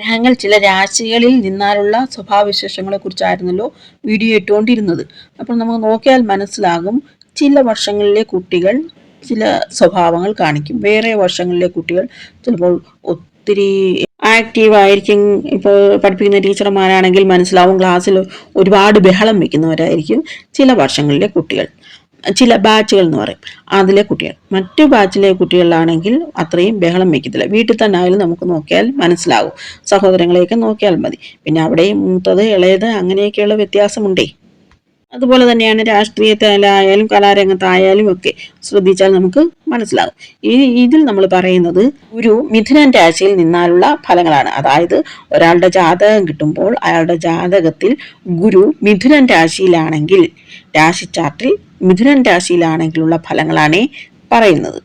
ഗ്രഹങ്ങൾ ചില രാശികളിൽ നിന്നാലുള്ള സ്വഭാവവിശേഷങ്ങളെ കുറിച്ചായിരുന്നല്ലോ വീഡിയോ ഇട്ടുകൊണ്ടിരുന്നത്. അപ്പോൾ നമുക്ക് നോക്കിയാൽ മനസ്സിലാകും ചില വർഷങ്ങളിലെ കുട്ടികൾ ചില സ്വഭാവങ്ങൾ കാണിക്കും. വേറെ വർഷങ്ങളിലെ കുട്ടികൾ ചിലപ്പോൾ ഒത്തിരി ആക്റ്റീവ് ആയിരിക്കും ഇപ്പോൾ പഠിപ്പിക്കുന്ന ടീച്ചർമാരാണെങ്കിൽ മനസ്സിലാവും ക്ലാസ്സിൽ ഒരുപാട് ബഹളം വെക്കുന്നവരായിരിക്കും ചില വർഷങ്ങളിലെ കുട്ടികൾ. ചില ബാച്ചുകൾ എന്ന് പറയും. അതിലെ കുട്ടികൾ. മറ്റു ബാച്ചിലെ കുട്ടികളിലാണെങ്കിൽ അത്രയും ബഹളം വയ്ക്കത്തില്ല. വീട്ടിൽ തന്നെ ആയാലും നമുക്ക് നോക്കിയാൽ മനസ്സിലാകും സഹോദരങ്ങളെയൊക്കെ നോക്കിയാൽ മതി. പിന്നെ അവിടെയും മൂത്തത് ഇളയത് അങ്ങനെയൊക്കെയുള്ള വ്യത്യാസമുണ്ടേ. അതുപോലെ തന്നെയാണ് രാഷ്ട്രീയത്തിലായാലും കലാരംഗത്തായാലും ഒക്കെ ശ്രദ്ധിച്ചാൽ നമുക്ക് മനസ്സിലാകും ഈ ഇതിൽ നമ്മൾ പറയുന്നത് ഒരു മിഥുനൻ രാശിയിൽ നിന്നാലുള്ള ഫലങ്ങളാണ്. അതായത് ഒരാളുടെ ജാതകം കിട്ടുമ്പോൾ അയാളുടെ ജാതകത്തിൽ ഗുരു മിഥുനൻ രാശിയിലാണെങ്കിൽ രാശി ചാർട്ടിൽ മിഥുനൻ രാശിയിലാണെങ്കിലുള്ള ഫലങ്ങളാണ് പറയുന്നത്.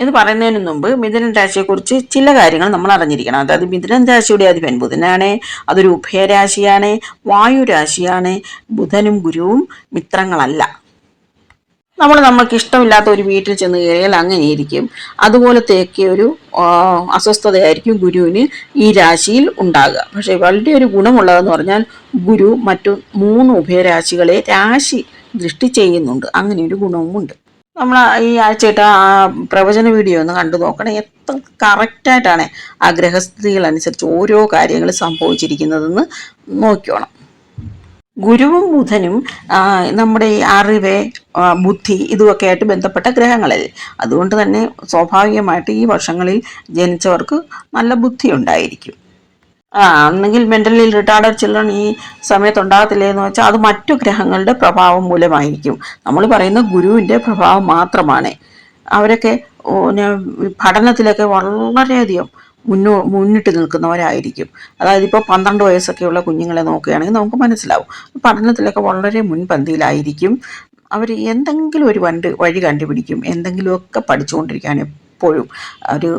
ഇത് പറയുന്നതിന് മുമ്പ് മിഥുനൻ രാശിയെക്കുറിച്ച് ചില കാര്യങ്ങൾ നമ്മൾ അറിഞ്ഞിരിക്കണം. അതായത് മിഥുനൻ രാശിയുടെ അധിപൻ ബുധനാണ് അതൊരു ഉഭയരാശിയാണ് വായു രാശിയാണ് ബുധനും ഗുരുവും മിത്രങ്ങളല്ല. നമ്മൾ നമുക്ക് ഇഷ്ടമില്ലാത്ത ഒരു വീട്ടിൽ ചെന്ന് കയറിയാൽ അങ്ങനെയിരിക്കും. അതുപോലത്തെയൊക്കെ ഒരു അസ്വസ്ഥതയായിരിക്കും ഗുരുവിന് ഈ രാശിയിൽ ഉണ്ടാകുക. പക്ഷേ വളരെ ഒരു ഗുണമുള്ളതെന്ന് പറഞ്ഞാൽ ഗുരു മറ്റു മൂന്ന് ഉഭയരാശികളെ രാശി ദൃഷ്ടി ചെയ്യുന്നുണ്ട്. അങ്ങനെ ഒരു ഗുണവുമുണ്ട്. നമ്മൾ ഈ ആഴ്ച ഇട്ട ആ പ്രവചന വീഡിയോ ഒന്ന് കണ്ടു നോക്കണേ. എത്ര കറക്റ്റായിട്ടാണ് ആ ഗ്രഹസ്ഥിതികൾ അനുസരിച്ച് ഓരോ കാര്യങ്ങൾ സംഭവിച്ചിരിക്കുന്നതെന്ന് നോക്കിയോണം. ഗുരുവും ബുധനും നമ്മുടെ ഈ അറിവ് ബുദ്ധി ഇതുമൊക്കെ ആയിട്ട് ബന്ധപ്പെട്ട ഗ്രഹങ്ങളിൽ. അതുകൊണ്ട് തന്നെ സ്വാഭാവികമായിട്ട് ഈ വർഷങ്ങളിൽ ജനിച്ചവർക്ക് നല്ല ബുദ്ധി ഉണ്ടായിരിക്കും. ആ അന്നെങ്കിൽ മെന്റലി റിട്ടാർഡഡ് ചിൽഡ്രൻ ഈ സമയത്ത് ഉണ്ടാകത്തില്ലേ എന്ന് വെച്ചാൽ അത് മറ്റു ഗ്രഹങ്ങളുടെ പ്രഭാവം മൂലമായിരിക്കും. നമ്മൾ പറയുന്ന ഗുരുവിന്റെ പ്രഭാവം മാത്രമാണ്. അവരൊക്കെ പഠനത്തിലൊക്കെ വളരെയധികം മുന്നോ മുന്നിട്ട് നിൽക്കുന്നവരായിരിക്കും. അതായത് ഇപ്പോൾ പന്ത്രണ്ട് വയസ്സൊക്കെയുള്ള കുഞ്ഞുങ്ങളെ നോക്കുകയാണെങ്കിൽ നമുക്ക് മനസ്സിലാവും. പഠനത്തിലൊക്കെ വളരെ മുൻപന്തിയിലായിരിക്കും. അവർ എന്തെങ്കിലും ഒരു വണ്ട് വഴി കണ്ടുപിടിക്കും. എന്തെങ്കിലുമൊക്കെ പഠിച്ചുകൊണ്ടിരിക്കാൻ എപ്പോഴും ഒരു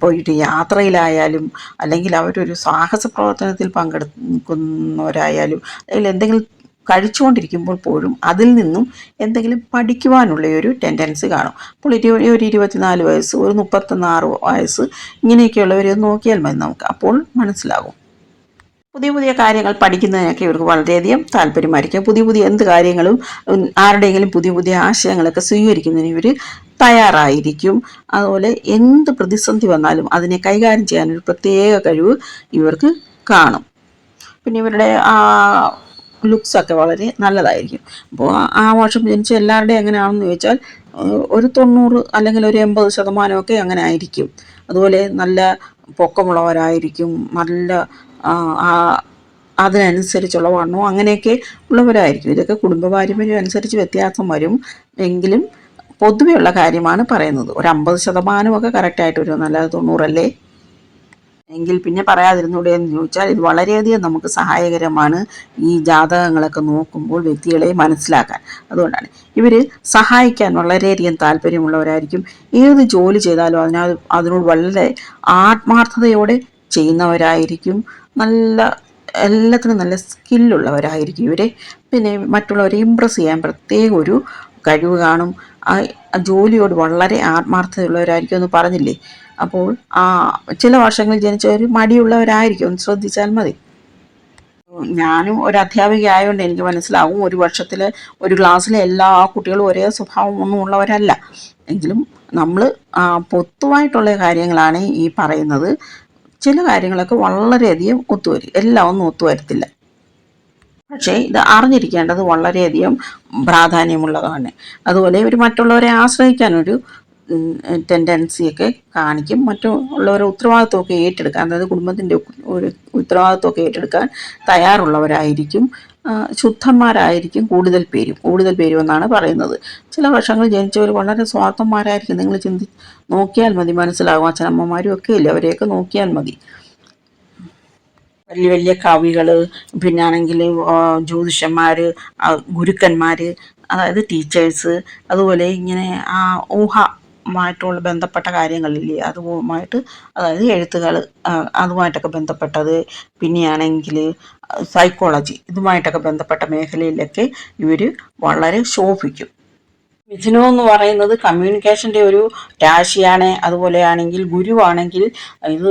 പോയിട്ട് യാത്രയിലായാലും അല്ലെങ്കിൽ അവരൊരു സാഹസ പ്രവർത്തനത്തിൽ പങ്കെടുക്കുന്നവരായാലും അല്ലെങ്കിൽ എന്തെങ്കിലും കഴിച്ചുകൊണ്ടിരിക്കുമ്പോൾ പോലും അതിൽ നിന്നും എന്തെങ്കിലും പഠിക്കുവാനുള്ള ഒരു ടെൻഡൻസി കാണും. അപ്പോൾ ഇരു ഒരു ഇരുപത്തിനാല് വയസ്സ് ഒരു മുപ്പത്തൊന്നാറ് വയസ്സ് ഇങ്ങനെയൊക്കെയുള്ളവരെ നോക്കിയാൽ മതി നമുക്ക്. അപ്പോൾ മനസ്സിലാകും. പുതിയ പുതിയ കാര്യങ്ങൾ പഠിക്കുന്നതിനൊക്കെ ഇവർക്ക് വളരെയധികം താല്പര്യമായിരിക്കും പുതിയ പുതിയ എന്ത് കാര്യങ്ങളും ആരുടെയെങ്കിലും പുതിയ പുതിയ ആശയങ്ങളൊക്കെ സ്വീകരിക്കുന്നതിന് ഇവർ തയ്യാറായിരിക്കും. അതുപോലെ എന്ത് പ്രതിസന്ധി വന്നാലും അതിനെ കൈകാര്യം ചെയ്യാനൊരു പ്രത്യേക കഴിവ് ഇവർക്ക് കാണും. പിന്നെ ഇവരുടെ ആ ലുക്സൊക്കെ വളരെ നല്ലതായിരിക്കും. അപ്പോൾ ആ വർഷം ജനിച്ച എല്ലാവരുടെയും എങ്ങനെയാണെന്ന് ചോദിച്ചാൽ ഒരു തൊണ്ണൂറ് അല്ലെങ്കിൽ ഒരു എൺപത് ശതമാനമൊക്കെ അങ്ങനെ ആയിരിക്കും. അതുപോലെ നല്ല പൊക്കമുള്ളവരായിരിക്കും നല്ല അതിനനുസരിച്ചുള്ള വണ്ണവും അങ്ങനെയൊക്കെ ഉള്ളവരായിരിക്കും. ഇതൊക്കെ കുടുംബ പാരമ്പര്യം അനുസരിച്ച് വ്യത്യാസം വരും. എങ്കിലും പൊതുവെയുള്ള കാര്യമാണ് പറയുന്നത്. ഒരു അമ്പത് ശതമാനമൊക്കെ കറക്റ്റായിട്ട് വരും. നല്ലത് തൊണ്ണൂറല്ലേ? എങ്കിൽ പിന്നെ പറയാതിരുന്നൂടെ എന്ന് ചോദിച്ചാൽ ഇത് വളരെയധികം നമുക്ക് സഹായകരമാണ് ഈ ജാതകങ്ങളൊക്കെ നോക്കുമ്പോൾ വ്യക്തികളെ മനസ്സിലാക്കാൻ. അതുകൊണ്ടാണ്. ഇവർ സഹായിക്കാൻ വളരെയധികം താല്പര്യമുള്ളവരായിരിക്കും. ഏത് ജോലി ചെയ്താലും അതിനാ അതിനോട് വളരെ ആത്മാർത്ഥതയോടെ ചെയ്യുന്നവരായിരിക്കും. നല്ല എല്ലാത്തിനും നല്ല സ്കില്ലുള്ളവരായിരിക്കും ഇവരെ. പിന്നെ മറ്റുള്ളവരെ ഇമ്പ്രസ് ചെയ്യാൻ പ്രത്യേക ഒരു കഴിവ് കാണും. ആ ജോലിയോട് വളരെ ആത്മാർത്ഥതയുള്ളവരായിരിക്കും എന്ന് പറഞ്ഞില്ലേ? അപ്പോൾ ആ ചില വർഷങ്ങളിൽ ജനിച്ചവർ മടിയുള്ളവരായിരിക്കും. ഒന്ന് ശ്രദ്ധിച്ചാൽ മതി. ഞാനും ഒരു അധ്യാപിക ആയതുകൊണ്ട് എനിക്ക് മനസ്സിലാവും ഒരു വർഷത്തിൽ ഒരു ക്ലാസ്സിലെ എല്ലാ കുട്ടികളും ഒരേ സ്വഭാവം ഒന്നും ഉള്ളവരല്ല. എങ്കിലും നമ്മൾ പൊത്തുവായിട്ടുള്ള കാര്യങ്ങളാണ് ഈ പറയുന്നത്. ചില കാര്യങ്ങളൊക്കെ വളരെയധികം ഒത്തുവരും. എല്ലാം ഒന്നും ഒത്തുവരത്തില്ല. പക്ഷേ ഇത് അറിഞ്ഞിരിക്കേണ്ടത് വളരെയധികം പ്രാധാന്യമുള്ളതാണ്. അതുപോലെ ഇവർ മറ്റുള്ളവരെ ആശ്രയിക്കാനൊരു ടെൻഡൻസിയൊക്കെ കാണിക്കും. മറ്റുള്ളവരെ ഉത്തരവാദിത്വമൊക്കെ ഏറ്റെടുക്കാൻ അതായത് കുടുംബത്തിന്റെ ഒരു ഉത്തരവാദിത്വമൊക്കെ ഏറ്റെടുക്കാൻ തയ്യാറുള്ളവരായിരിക്കും. ശുദ്ധന്മാരായിരിക്കും കൂടുതൽ പേരും. കൂടുതൽ പേരും എന്നാണ് പറയുന്നത്. ചില വർഷങ്ങൾ ജനിച്ചവർ വളരെ സ്വാർത്ഥന്മാരായിരിക്കും. നിങ്ങൾ ചിന്തി നോക്കിയാൽ മതി മനസ്സിലാകും അച്ഛനമ്മമാരും ഒക്കെ ഇല്ല? അവരെയൊക്കെ നോക്കിയാൽ മതി. വലിയ വലിയ കവികൾ പിന്നാണെങ്കിൽ ജ്യോതിഷന്മാർ ഗുരുക്കന്മാർ അതായത് ടീച്ചേഴ്സ് അതുപോലെ ഇങ്ങനെ ആ ഊഹ മായിട്ടുള്ള ബന്ധപ്പെട്ട കാര്യങ്ങളില്ലേ അതുമായിട്ട് അതായത് എഴുത്തുകൾ അതുമായിട്ടൊക്കെ ബന്ധപ്പെട്ടത് പിന്നെയാണെങ്കിൽ സൈക്കോളജി ഇതുമായിട്ടൊക്കെ ബന്ധപ്പെട്ട മേഖലയിലൊക്കെ ഇവർ വളരെ ശോഭിക്കും. മിഥുനം എന്ന് പറയുന്നത് കമ്മ്യൂണിക്കേഷന്റെ ഒരു രാശിയാണ്. അതുപോലെയാണെങ്കിൽ ഗുരുവാണെങ്കിൽ ഇത്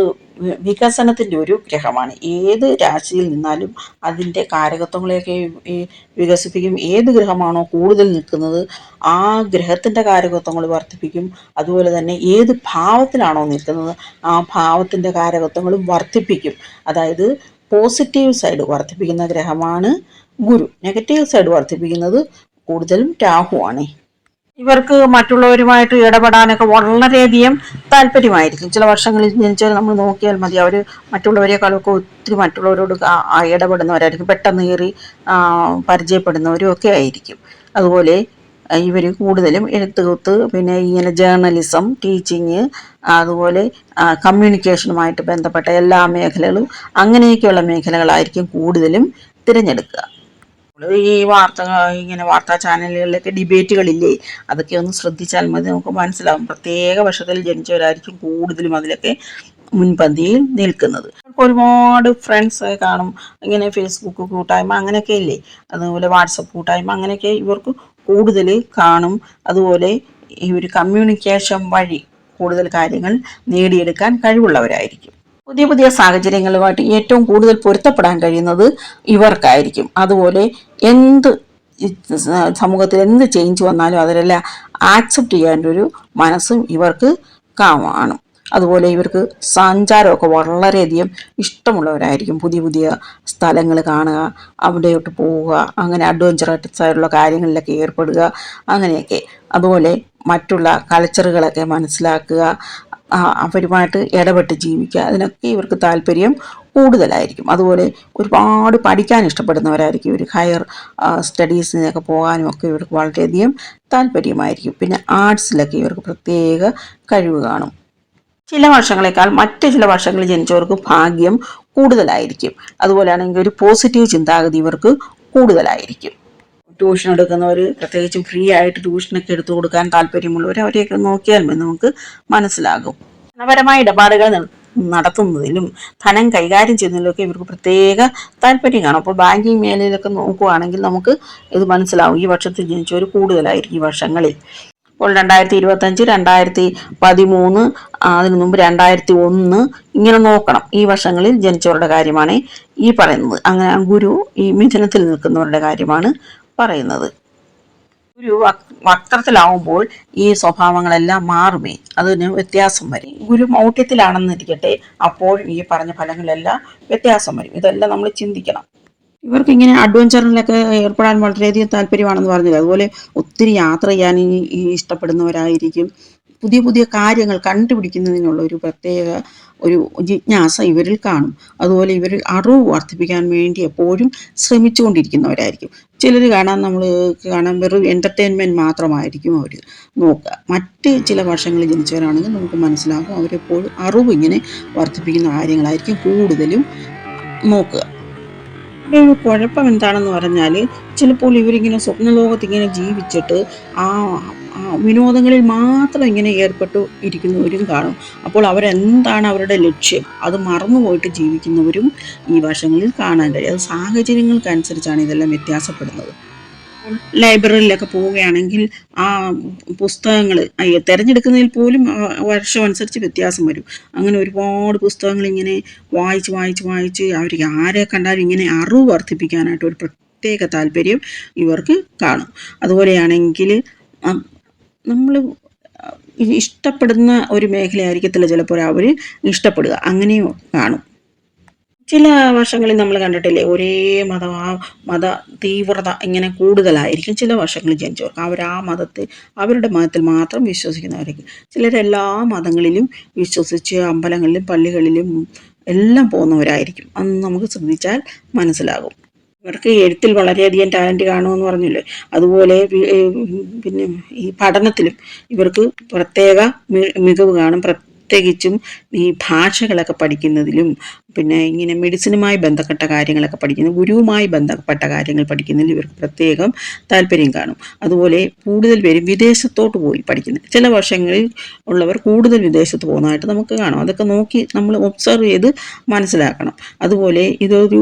വികസനത്തിന്റെ ഒരു ഗ്രഹമാണ്. ഏത് രാശിയിൽ നിന്നാലും അതിന്റെ കാരകത്വങ്ങളെയൊക്കെ വികസിപ്പിക്കും. ഏത് ഗ്രഹമാണോ കൂടുതൽ നിൽക്കുന്നത് ആ ഗ്രഹത്തിന്റെ കാരകത്വങ്ങൾ വർദ്ധിപ്പിക്കും. അതുപോലെ തന്നെ ഏത് ഭാവത്തിലാണോ നിൽക്കുന്നത് ആ ഭാവത്തിന്റെ കാരകത്വങ്ങളും വർദ്ധിപ്പിക്കും. അതായത് പോസിറ്റീവ് സൈഡ് വർദ്ധിപ്പിക്കുന്ന ഗ്രഹമാണ് ഗുരു. നെഗറ്റീവ് സൈഡ് വർദ്ധിപ്പിക്കുന്നത് കൂടുതലും രാഹുവാണ്. ഇവർക്ക് മറ്റുള്ളവരുമായിട്ട് ഇടപെടാനൊക്കെ വളരെയധികം താല്പര്യമായിരിക്കും. ചില വർഷങ്ങളിൽ ജനിച്ചാൽ നമ്മൾ നോക്കിയാൽ മതി. അവർ മറ്റുള്ളവരെക്കാളൊക്കെ ഒത്തിരി മറ്റുള്ളവരോട് ഇടപെടുന്നവരായിരിക്കും. പെട്ടെന്ന് കയറി പരിചയപ്പെടുന്നവരും ഒക്കെ ആയിരിക്കും. അതുപോലെ ഇവർ കൂടുതലും എഴുത്തുകുത്ത് പിന്നെ ഇങ്ങനെ ജേർണലിസം ടീച്ചിങ് അതുപോലെ കമ്മ്യൂണിക്കേഷനുമായിട്ട് ബന്ധപ്പെട്ട എല്ലാ മേഖലകളും അങ്ങനെയൊക്കെയുള്ള മേഖലകളായിരിക്കും കൂടുതലും തിരഞ്ഞെടുക്കുക. ഈ വാർത്ത ഇങ്ങനെ വാർത്താ ചാനലുകളിലൊക്കെ ഡിബേറ്റുകളില്ലേ അതൊക്കെ ഒന്ന് ശ്രദ്ധിച്ചാൽ മതി. നമുക്ക് മനസ്സിലാവും പ്രത്യേക വർഷത്തിൽ ജനിച്ചവരായിരിക്കും കൂടുതലും അതിലൊക്കെ മുൻപന്തിയിൽ നിൽക്കുന്നത്. ഒരുപാട് ഫ്രണ്ട്സ് കാണും. ഇങ്ങനെ ഫേസ്ബുക്ക് കൂട്ടായ്മ അങ്ങനെയൊക്കെ ഇല്ലേ? അതുപോലെ വാട്സപ്പ് കൂട്ടായ്മ അങ്ങനെയൊക്കെ ഇവർക്ക് കൂടുതൽ കാണും. അതുപോലെ ഈ ഒരു കമ്മ്യൂണിക്കേഷൻ വഴി കൂടുതൽ കാര്യങ്ങൾ നേടിയെടുക്കാൻ കഴിവുള്ളവരായിരിക്കും. പുതിയ പുതിയ സാഹചര്യങ്ങളുമായിട്ട് ഏറ്റവും കൂടുതൽ പൊരുത്തപ്പെടാൻ കഴിയുന്നത് ഇവർക്കായിരിക്കും. അതുപോലെ എന്ത് സമൂഹത്തിൽ എന്ത് ചേഞ്ച് വന്നാലും അതിലെല്ലാം ആക്സെപ്റ്റ് ചെയ്യാന്റെ ഒരു മനസ്സും ഇവർക്ക് കാണും. അതുപോലെ ഇവർക്ക് സഞ്ചാരമൊക്കെ വളരെയധികം ഇഷ്ടമുള്ളവരായിരിക്കും. പുതിയ പുതിയ സ്ഥലങ്ങൾ കാണുക അവിടെയോട്ട് പോവുക അങ്ങനെ അഡ്വഞ്ചറസ് ആയിട്ടുള്ള കാര്യങ്ങളിലൊക്കെ ഏർപ്പെടുക അങ്ങനെയൊക്കെ. അതുപോലെ മറ്റുള്ള കൾച്ചറുകളൊക്കെ മനസ്സിലാക്കുക അവരുമായിട്ട് ഇടപെട്ട് ജീവിക്കുക. അതിനൊക്കെ ഇവർക്ക് താല്പര്യം കൂടുതലായിരിക്കും. അതുപോലെ ഒരുപാട് പഠിക്കാൻ ഇഷ്ടപ്പെടുന്നവരായിരിക്കും. ഒരു ഹയർ സ്റ്റഡീസിനൊക്കെ പോകാനും ഒക്കെ ഇവർക്ക് വളരെയധികം താല്പര്യമായിരിക്കും. പിന്നെ ആർട്സിലൊക്കെ ഇവർക്ക് പ്രത്യേക കഴിവ് കാണും. ചില വർഷങ്ങളെക്കാൾ മറ്റു ചില വർഷങ്ങളിൽ ജനിച്ചവർക്ക് ഭാഗ്യം കൂടുതലായിരിക്കും. അതുപോലെയാണെങ്കിൽ ഒരു പോസിറ്റീവ് ചിന്താഗതി ഇവർക്ക് കൂടുതലായിരിക്കും. ട്യൂഷൻ എടുക്കുന്നവർ പ്രത്യേകിച്ചും ഫ്രീ ആയിട്ട് ട്യൂഷനൊക്കെ എടുത്തു കൊടുക്കാൻ താല്പര്യമുള്ളവർ അവരെയൊക്കെ നോക്കിയാൽ മതി. നമുക്ക് മനസ്സിലാകും. ധനപരമായ ഇടപാടുകൾ നടത്തുന്നതിലും ധനം കൈകാര്യം ചെയ്യുന്നതിലൊക്കെ ഇവർക്ക് പ്രത്യേക താല്പര്യം കാണും അപ്പോൾ ബാങ്കിങ് മേഖലയിലൊക്കെ നോക്കുകയാണെങ്കിൽ നമുക്ക് ഇത് മനസ്സിലാവും. ഈ വർഷത്തിൽ ജനിച്ചവർ കൂടുതലായിരിക്കും ഈ വർഷങ്ങളിൽ. ഇപ്പോൾ രണ്ടായിരത്തി ഇരുപത്തഞ്ച് രണ്ടായിരത്തി പതിമൂന്ന് അതിനു മുമ്പ് രണ്ടായിരത്തി ഒന്ന് ഇങ്ങനെ നോക്കണം. ഈ വർഷങ്ങളിൽ ജനിച്ചവരുടെ കാര്യമാണ് ഈ പറയുന്നത്. അങ്ങനെ ഗുരു ഈ മിഥുനത്തിൽ നിൽക്കുന്നവരുടെ കാര്യമാണ് പറയുന്നത്. ഗുരു വക്- വക്രത്തിലാവുമ്പോൾ ഈ സ്വഭാവങ്ങളെല്ലാം മാറുമേ. അതിന് വ്യത്യാസം വരും. ഗുരു മൗഢ്യത്തിലാണെന്നിരിക്കട്ടെ അപ്പോൾ ഈ പറഞ്ഞ ഫലങ്ങളെല്ലാം വ്യത്യാസം വരും. ഇതെല്ലാം നമ്മൾ ചിന്തിക്കണം. ഇവർക്ക് ഇങ്ങനെ അഡ്വഞ്ചറിലൊക്കെ ഏർപ്പെടാൻ വളരെയധികം താല്പര്യമാണെന്ന് പറഞ്ഞില്ല? അതുപോലെ ഒത്തിരി യാത്ര ചെയ്യാൻ ഇഷ്ടപ്പെടുന്നവരായിരിക്കും. പുതിയ പുതിയ കാര്യങ്ങൾ കണ്ടുപിടിക്കുന്നതിനുള്ള ഒരു പ്രത്യേക ഒരു ജിജ്ഞാസ ഇവരിൽ കാണും. അതുപോലെ ഇവർ അറിവ് വർദ്ധിപ്പിക്കാൻ വേണ്ടി എപ്പോഴും ശ്രമിച്ചുകൊണ്ടിരിക്കുന്നവരായിരിക്കും. ചിലർ കാണാൻ നമ്മൾ കാണാൻ വെറും എന്റർടൈൻമെന്റ് മാത്രമായിരിക്കും അവർ നോക്കുക. മറ്റ് ചില വർഷങ്ങളിൽ ജനിച്ചവരാണെങ്കിൽ നമുക്ക് മനസ്സിലാകും അവരെപ്പോഴും അറിവ് ഇങ്ങനെ വർദ്ധിപ്പിക്കുന്ന കാര്യങ്ങളായിരിക്കും കൂടുതലും നോക്കുക. ഒരു കുഴപ്പം എന്താണെന്ന് പറഞ്ഞാൽ ചിലപ്പോൾ ഇവരിങ്ങനെ സ്വപ്നലോകത്ത് ഇങ്ങനെ ജീവിച്ചിട്ട് ആ വിനോദങ്ങളിൽ മാത്രം ഇങ്ങനെ ഏർപ്പെട്ടു ഇരിക്കുന്നവരും കാണും. അപ്പോൾ അവരെന്താണ് അവരുടെ ലക്ഷ്യം? അത് മറന്നുപോയിട്ട് ജീവിക്കുന്നവരും ഈ വർഷങ്ങളിൽ കാണാൻ കഴിയും. അത് സാഹചര്യങ്ങൾക്കനുസരിച്ചാണ് ഇതെല്ലാം വ്യത്യാസപ്പെടുന്നത്. ലൈബ്രറിയിലൊക്കെ പോവുകയാണെങ്കിൽ ആ പുസ്തകങ്ങൾ തിരഞ്ഞെടുക്കുന്നതിൽ പോലും വർഷം അനുസരിച്ച് വ്യത്യാസം വരും. അങ്ങനെ ഒരുപാട് പുസ്തകങ്ങൾ ഇങ്ങനെ വായിച്ച് വായിച്ച് വായിച്ച് അവർ ആരെ കണ്ടാലും ഇങ്ങനെ അറിവ് വർദ്ധിപ്പിക്കാനായിട്ട് ഒരു പ്രത്യേക താല്പര്യം ഇവർക്ക് കാണും. അതുപോലെയാണെങ്കിൽ നമ്മൾ ഇഷ്ടപ്പെടുന്ന ഒരു മേഖലയായിരിക്കത്തില്ല ചിലപ്പോൾ അവർ ഇഷ്ടപ്പെടുക. അങ്ങനെയും കാണും. ചില വർഷങ്ങളിൽ നമ്മൾ കണ്ടിട്ടില്ലേ ഒരേ മതം ആ മത തീവ്രത ഇങ്ങനെ കൂടുതലായിരിക്കും ചില വർഷങ്ങളിൽ ജനിച്ചവർക്ക്. അവർ ആ മതത്തിൽ അവരുടെ മതത്തിൽ മാത്രം വിശ്വസിക്കുന്നവരായിരിക്കും. ചിലരെല്ലാ മതങ്ങളിലും വിശ്വസിച്ച് അമ്പലങ്ങളിലും പള്ളികളിലും എല്ലാം പോകുന്നവരായിരിക്കും. അന്ന് നമുക്ക് ശ്രദ്ധിച്ചാൽ മനസ്സിലാകും. ഇവർക്ക് എഴുത്തിൽ വളരെയധികം ടാലന്റ് കാണുമെന്ന് പറഞ്ഞില്ലേ? അതുപോലെ പിന്നെ ഈ പഠനത്തിലും ഇവർക്ക് പ്രത്യേക മികവ് കാണും. പ്രത്യേകിച്ചും ഈ ഭാഷകളൊക്കെ പഠിക്കുന്നതിലും പിന്നെ ഇങ്ങനെ മെഡിസിനുമായി ബന്ധപ്പെട്ട കാര്യങ്ങളൊക്കെ പഠിക്കുന്ന ഗുരുവുമായി ബന്ധപ്പെട്ട കാര്യങ്ങൾ പഠിക്കുന്നതിൽ ഇവർക്ക് പ്രത്യേകം താല്പര്യം കാണും. അതുപോലെ കൂടുതൽ പേര് വിദേശത്തോട്ട് പോയി പഠിക്കുന്നത്. ചില വർഷങ്ങളിൽ ഉള്ളവർ കൂടുതൽ വിദേശത്ത് പോകുന്നതായിട്ട് നമുക്ക് കാണാം. അതൊക്കെ നോക്കി നമ്മൾ ഒബ്സർവ് ചെയ്ത് മനസ്സിലാക്കണം. അതുപോലെ ഇതൊരു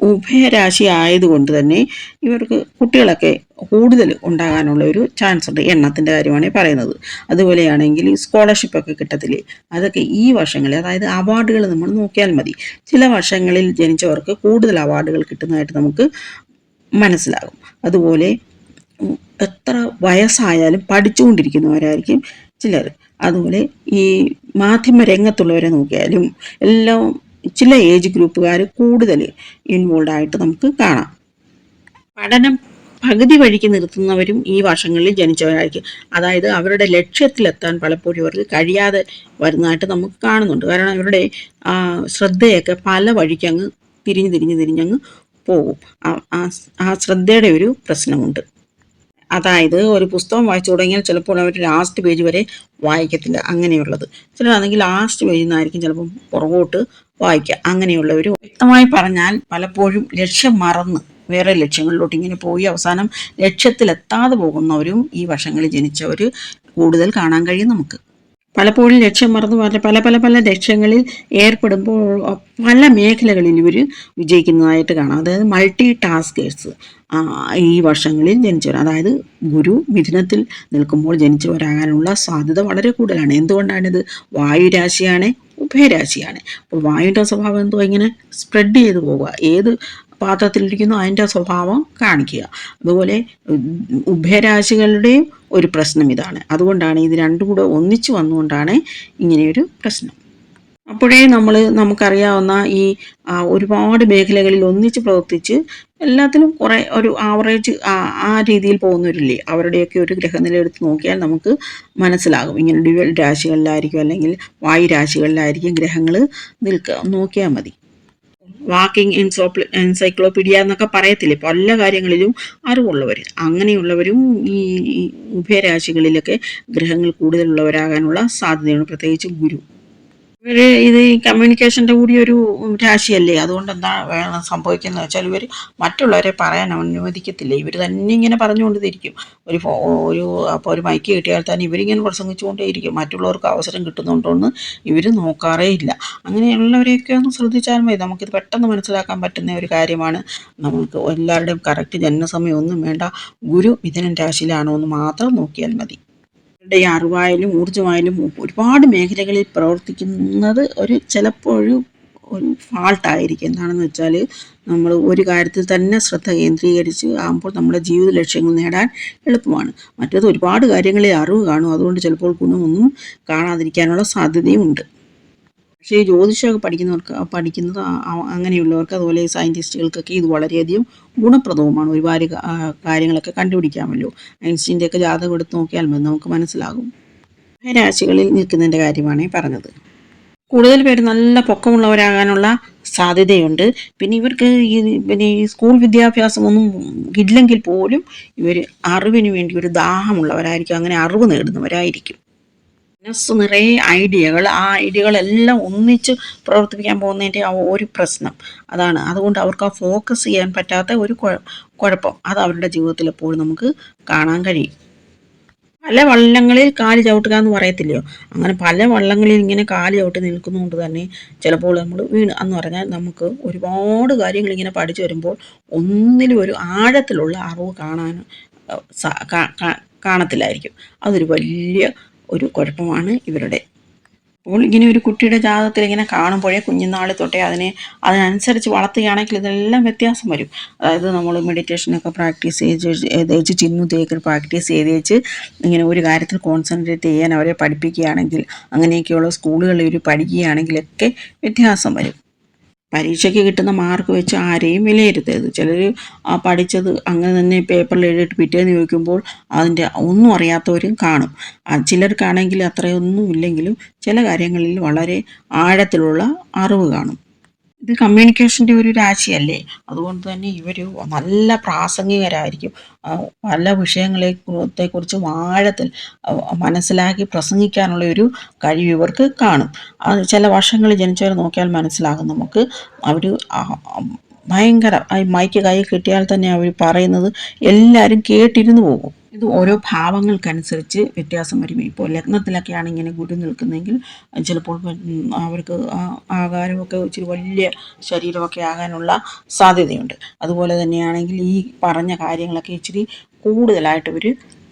ഉഭയരാശി ആയതുകൊണ്ട് തന്നെ ഇവർക്ക് കുട്ടികളൊക്കെ കൂടുതൽ ഉണ്ടാകാനുള്ള ഒരു ചാൻസ് ഉണ്ട് എണ്ണത്തിന്റെ കാര്യമാണ് പറയുന്നത്. അതുപോലെയാണെങ്കിൽ സ്കോളർഷിപ്പൊക്കെ കിട്ടത്തില്ലേ അതൊക്കെ ഈ വർഷങ്ങളിൽ അതായത് അവാർഡുകൾ നമ്മൾ നോക്കിയാൽ മതി. ചില വർഷങ്ങളിൽ ജനിച്ചവർക്ക് കൂടുതൽ അവാർഡുകൾ കിട്ടുന്നതായിട്ട് നമുക്ക് മനസ്സിലാകും. അതുപോലെ എത്ര വയസ്സായാലും പഠിച്ചുകൊണ്ടിരിക്കുന്നവരായിരിക്കും ചിലർ. അതുപോലെ ഈ മാധ്യമ രംഗത്തുള്ളവരെ നോക്കിയാലും എല്ലാം ചില ഏജ് ഗ്രൂപ്പുകാർ കൂടുതൽ ഇൻവോൾവ് ആയിട്ട് നമുക്ക് കാണാം. പഠനം പകുതി വഴിക്ക് നിർത്തുന്നവരും ഈ വർഷങ്ങളിൽ ജനിച്ചവരായിരിക്കും. അതായത് അവരുടെ ലക്ഷ്യത്തിലെത്താൻ പലപ്പോഴും അവർക്ക് കഴിയാതെ വരുന്നതായിട്ട് നമുക്ക് കാണുന്നുണ്ട്. കാരണം അവരുടെ ശ്രദ്ധയൊക്കെ പല വഴിക്ക് അങ്ങ് തിരിഞ്ഞ് തിരിഞ്ഞ് തിരിഞ്ഞങ്ങ് പോകും. ആ- ശ്രദ്ധയുടെ ഒരു പ്രശ്നമുണ്ട്. അതായത് ഒരു പുസ്തകം വായിച്ചു തുടങ്ങിയാൽ ചിലപ്പോൾ അവർ ലാസ്റ്റ് പേജ് വരെ വായിക്കത്തില്ല. അങ്ങനെയുള്ളത്. ചിലരാണെങ്കിൽ ലാസ്റ്റ് പേജിൽ നിന്നായിരിക്കും ചിലപ്പം പുറകോട്ട് വായിക്കുക അങ്ങനെയുള്ളവർ വ്യക്തമായി പറഞ്ഞാൽ പലപ്പോഴും ലക്ഷ്യം മറന്ന് വേറെ ലക്ഷ്യങ്ങളിലോട്ട് ഇങ്ങനെ പോയി അവസാനം ലക്ഷ്യത്തിലെത്താതെ പോകുന്നവരും ഈ വർഷങ്ങളിൽ ജനിച്ചവർ കൂടുതൽ കാണാൻ കഴിയും നമുക്ക്. പലപ്പോഴും ലക്ഷ്യം മറന്നു പറഞ്ഞ പല പല പല ലക്ഷ്യങ്ങളിൽ ഏർപ്പെടുമ്പോൾ പല മേഖലകളിൽ ഇവർ വിജയിക്കുന്നതായിട്ട് കാണാം. അതായത് മൾട്ടി ടാസ്കേഴ്സ് ഈ വർഷങ്ങളിൽ ജനിച്ചവർ. അതായത് ഗുരു മിഥുനത്തിൽ നിൽക്കുമ്പോൾ ജനിച്ചവരാകാനുള്ള സാധ്യത വളരെ കൂടുതലാണ്. എന്തുകൊണ്ടാണിത് വായുരാശിയാണ് ഉഭയരാശിയാണ്. അപ്പോൾ വായുവിന്റെ സ്വഭാവം എന്തോ ഇങ്ങനെ സ്പ്രെഡ് ചെയ്തു പോവുക. ഏത് പാത്രത്തിലിരിക്കുന്നു അതിന്റെ സ്വഭാവം കാണിക്കുക. അതുപോലെ ഉഭയരാശികളുടെയും ഒരു പ്രശ്നം ഇതാണ്. അതുകൊണ്ടാണ് ഇത് രണ്ടും കൂടെ ഒന്നിച്ചു വന്നുകൊണ്ടാണ് ഇങ്ങനെയൊരു പ്രശ്നം. അപ്പോഴേ നമ്മൾ നമുക്കറിയാവുന്ന ഈ ഒരുപാട് മേഖലകളിൽ ഒന്നിച്ച് പ്രവർത്തിച്ച് എല്ലാത്തിലും കുറേ ഒരു ആവറേജ് ആ രീതിയിൽ പോകുന്നവരില്ലേ അവരുടെയൊക്കെ ഒരു ഗ്രഹനില എടുത്ത് നോക്കിയാൽ നമുക്ക് മനസ്സിലാകും. ഇങ്ങനെ ഡ്യുവൽ രാശികളിലായിരിക്കും അല്ലെങ്കിൽ വായു രാശികളിലായിരിക്കും ഗ്രഹങ്ങൾ നിൽക്കുക. നോക്കിയാൽ മതി. വാക്കിംഗ് എൻസോപ്ലി എൻസൈക്ലോപീഡിയ എന്നൊക്കെ പറയത്തില്ലേ. പല കാര്യങ്ങളിലും അറിവുള്ളവർ അങ്ങനെയുള്ളവരും ഈ ഉഭയരാശികളിലൊക്കെ ഗ്രഹങ്ങൾ കൂടുതലുള്ളവരാകാനുള്ള സാധ്യതയാണ്. പ്രത്യേകിച്ച് ഗുരു. ഇവർ ഇത് കമ്മ്യൂണിക്കേഷന്റെ കൂടി ഒരു രാശിയല്ലേ? അതുകൊണ്ട് എന്താ വേണം സംഭവിക്കുന്നത് വെച്ചാൽ ഇവർ മറ്റുള്ളവരെ പറയാൻ അനുവദിക്കത്തില്ല. ഇവർ തന്നെ ഇങ്ങനെ പറഞ്ഞുകൊണ്ടിരിക്കും. ഒരു ഫോ ഒരു അപ്പോൾ ഒരു മൈക്ക് കിട്ടിയാൽ തന്നെ ഇവരിങ്ങനെ പ്രസംഗിച്ചുകൊണ്ടേയിരിക്കും. മറ്റുള്ളവർക്ക് അവസരം കിട്ടുന്നുണ്ടോന്ന് ഇവർ നോക്കാറേ ഇല്ല. അങ്ങനെയുള്ളവരെയൊക്കെ ഒന്ന് ശ്രദ്ധിച്ചാൽ മതി. നമുക്കിത് പെട്ടെന്ന് മനസ്സിലാക്കാൻ പറ്റുന്ന ഒരു കാര്യമാണ്. നമുക്ക് എല്ലാവരുടെയും കറക്റ്റ് ജനനസമയം ഒന്നും വേണ്ട. ഗുരു മിഥുനൻ രാശിയിലാണോ എന്ന് മാത്രം നോക്കിയാൽ മതി. ഈ അറിവായാലും ഊർജമായാലും ഒരുപാട് മേഖലകളിൽ പ്രവർത്തിക്കുന്നത് ഒരു ചിലപ്പോൾ ഒരു ഒരു ഫാൾട്ടായിരിക്കും. എന്താണെന്ന് വെച്ചാൽ നമ്മൾ ഒരു കാര്യത്തിൽ തന്നെ ശ്രദ്ധ കേന്ദ്രീകരിച്ച് ആകുമ്പോൾ നമ്മുടെ ജീവിത ലക്ഷ്യങ്ങൾ നേടാൻ എളുപ്പമാണ്. മറ്റേത് ഒരുപാട് കാര്യങ്ങളിൽ അറിവ് കാണും. അതുകൊണ്ട് ചിലപ്പോൾ ഗുണമൊന്നും കാണാതിരിക്കാനുള്ള സാധ്യതയും ഉണ്ട് പക്ഷേ ഈ ജ്യോതിഷമൊക്കെ പഠിക്കുന്നവർക്ക് പഠിക്കുന്നത് അങ്ങനെയുള്ളവർക്ക് അതുപോലെ സയന്റിസ്റ്റുകൾക്കൊക്കെ ഇത് വളരെയധികം ഗുണപ്രദവുമാണ്. ഒരുപാട് കാര്യങ്ങളൊക്കെ കണ്ടുപിടിക്കാമല്ലോ ഐൻസ്റ്റീന്റെയൊക്കെ ജാതകം എടുത്ത് നോക്കിയാൽ മതി നമുക്ക് മനസ്സിലാകും. രാശികളിൽ നിൽക്കുന്നതിന്റെ കാര്യമാണ് പറഞ്ഞത്. കൂടുതൽ പേര് നല്ല പൊക്കമുള്ളവരാകാനുള്ള സാധ്യതയുണ്ട്. പിന്നെ ഇവർക്ക് ഈ പിന്നെ ഈ സ്കൂൾ വിദ്യാഭ്യാസമൊന്നും ഇല്ലെങ്കിൽ പോലും ഇവർ അറിവിന് വേണ്ടി ഒരു ദാഹമുള്ളവരായിരിക്കും. അങ്ങനെ അറിവ് നേടുന്നവരായിരിക്കും. മനസ്സ് നിറയെ ഐഡിയകൾ ആ ഐഡിയകളെല്ലാം ഒന്നിച്ച് പ്രവർത്തിപ്പിക്കാൻ പോകുന്നതിന്റെ ആ ഒരു പ്രശ്നം അതാണ്. അതുകൊണ്ട് അവർക്ക് ആ ഫോക്കസ് ചെയ്യാൻ പറ്റാത്ത ഒരു കുഴപ്പം അത് അവരുടെ ജീവിതത്തിൽ എപ്പോഴും നമുക്ക് കാണാൻ കഴിയും. പല വള്ളങ്ങളിൽ കാൽ ചവിട്ടുക എന്ന് പറയത്തില്ലയോ? അങ്ങനെ പല വള്ളങ്ങളിൽ ഇങ്ങനെ കാൽ ചവിട്ടി നിൽക്കുന്നതുകൊണ്ട് തന്നെ ചിലപ്പോൾ നമ്മൾ വീണ് എന്ന് പറഞ്ഞാൽ നമുക്ക് ഒരുപാട് കാര്യങ്ങൾ ഇങ്ങനെ പഠിച്ചു വരുമ്പോൾ ഒന്നിലും ഒരു ആഴത്തിലുള്ള അറിവ് കാണാൻ കാണത്തില്ലായിരിക്കും. അതൊരു വലിയ ഒരു കുഴപ്പമാണ് ഇവരുടെ. അപ്പോൾ ഇങ്ങനെ ഒരു കുട്ടിയുടെ ജാതകത്തിൽ ഇങ്ങനെ കാണുമ്പോഴേ കുഞ്ഞുനാൾ തൊട്ടേ അതിനെ അതിനനുസരിച്ച് വളർത്തുകയാണെങ്കിൽ ഇതെല്ലാം വ്യത്യാസം വരും. അതായത് നമ്മൾ മെഡിറ്റേഷനൊക്കെ പ്രാക്ടീസ് ചെയ്ത് ചെയ്തേച്ച് ചിന്നു തേക്ക് പ്രാക്ടീസ് ചെയ്ത് വെച്ച് ഇങ്ങനെ ഒരു കാര്യത്തിൽ കോൺസെൻട്രേറ്റ് ചെയ്യാൻ അവരെ പഠിപ്പിക്കുകയാണെങ്കിൽ അങ്ങനെയൊക്കെയുള്ള സ്കൂളുകളിൽ ഇവർ പഠിക്കുകയാണെങ്കിലൊക്കെ വ്യത്യാസം വരും. പരീക്ഷയ്ക്ക് കിട്ടുന്ന മാർക്ക് വെച്ച് ആരെയും വിലയിരുത്തരുത്. ചിലർ പഠിച്ചത് അങ്ങനെ തന്നെ പേപ്പറിൽ എഴുതിയിട്ട് പിറ്റേന്ന് ചോദിക്കുമ്പോൾ അതിന്റെ ഒന്നും അറിയാത്തവരും കാണും. ചിലർക്കാണെങ്കിൽ അത്രയൊന്നും ഇല്ലെങ്കിലും ചില കാര്യങ്ങളിൽ വളരെ ആഴത്തിലുള്ള അറിവ് കാണും. ഇത് കമ്മ്യൂണിക്കേഷന്റെ ഒരു രാശിയല്ലേ? അതുകൊണ്ട് തന്നെ ഇവർ നല്ല പ്രാസംഗികരായിരിക്കും. പല വിഷയങ്ങളെ കുറിച്ചും ആഴത്തിൽ മനസ്സിലാക്കി പ്രസംഗിക്കാനുള്ള ഒരു കഴിവ് ഇവർക്ക് കാണും. ചില വർഷങ്ങളിൽ ജനിച്ചവർ നോക്കിയാൽ മനസ്സിലാകും നമുക്ക്. അവർ ഭയങ്കര മൈക്ക് കൈ കിട്ടിയാൽ തന്നെ അവർ പറയുന്നത് എല്ലാവരും കേട്ടിരുന്നു പോകും. ഇത് ഓരോ ഭാവങ്ങൾക്കനുസരിച്ച് വ്യത്യാസം വരും. ഇപ്പോൾ ലഗ്നത്തിലൊക്കെയാണ് ഇങ്ങനെ ഗുരു നിൽക്കുന്നതെങ്കിൽ ചിലപ്പോൾ അവർക്ക് ആകാരമൊക്കെ ഇച്ചിരി വലിയ ശരീരമൊക്കെ ആകാനുള്ള സാധ്യതയുണ്ട്. അതുപോലെ തന്നെയാണെങ്കിൽ ഈ പറഞ്ഞ കാര്യങ്ങളൊക്കെ ഇച്ചിരി കൂടുതലായിട്ട് ഇവർ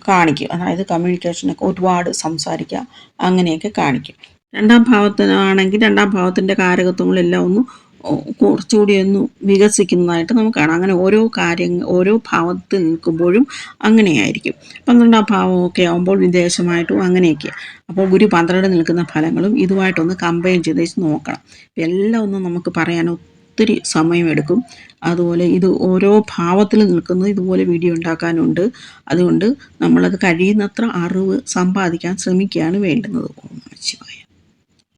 കാണിക്കും. അതായത് കമ്മ്യൂണിക്കേഷനൊക്കെ ഒരുപാട് സംസാരിക്കുക അങ്ങനെയൊക്കെ കാണിക്കും. രണ്ടാം ഭാവത്തിനാണെങ്കിൽ രണ്ടാം ഭാവത്തിന്റെ കാരകത്വങ്ങളെല്ലാം ഒന്ന് കുറച്ചുകൂടി ഒന്ന് വികസിക്കുന്നതായിട്ട് നമുക്ക് കാണാം. അങ്ങനെ ഓരോ കാര്യങ്ങൾ ഓരോ ഭാവത്തിൽ നിൽക്കുമ്പോഴും അങ്ങനെയായിരിക്കും. പന്ത്രണ്ടാം ഭാവമൊക്കെ ആകുമ്പോൾ വിദേശമായിട്ടും അങ്ങനെയൊക്കെ അപ്പോൾ ഗുരു പന്ത്രണ്ട് നിൽക്കുന്ന ഫലങ്ങളും ഇതുമായിട്ടൊന്ന് കമ്പൈൻ ചെയ്ത് നോക്കണം. എല്ലാം ഒന്നും നമുക്ക് പറയാൻ ഒത്തിരി സമയമെടുക്കും. അതുപോലെ ഇത് ഓരോ ഭാവത്തിൽ നിൽക്കുന്നത് ഇതുപോലെ വീഡിയോ ഉണ്ടാക്കാനുണ്ട്. അതുകൊണ്ട് നമ്മളത് കഴിയുന്നത്ര അറിവ് സമ്പാദിക്കാൻ ശ്രമിക്കുകയാണ് വേണ്ടുന്നത്. ഓം ശിവായ.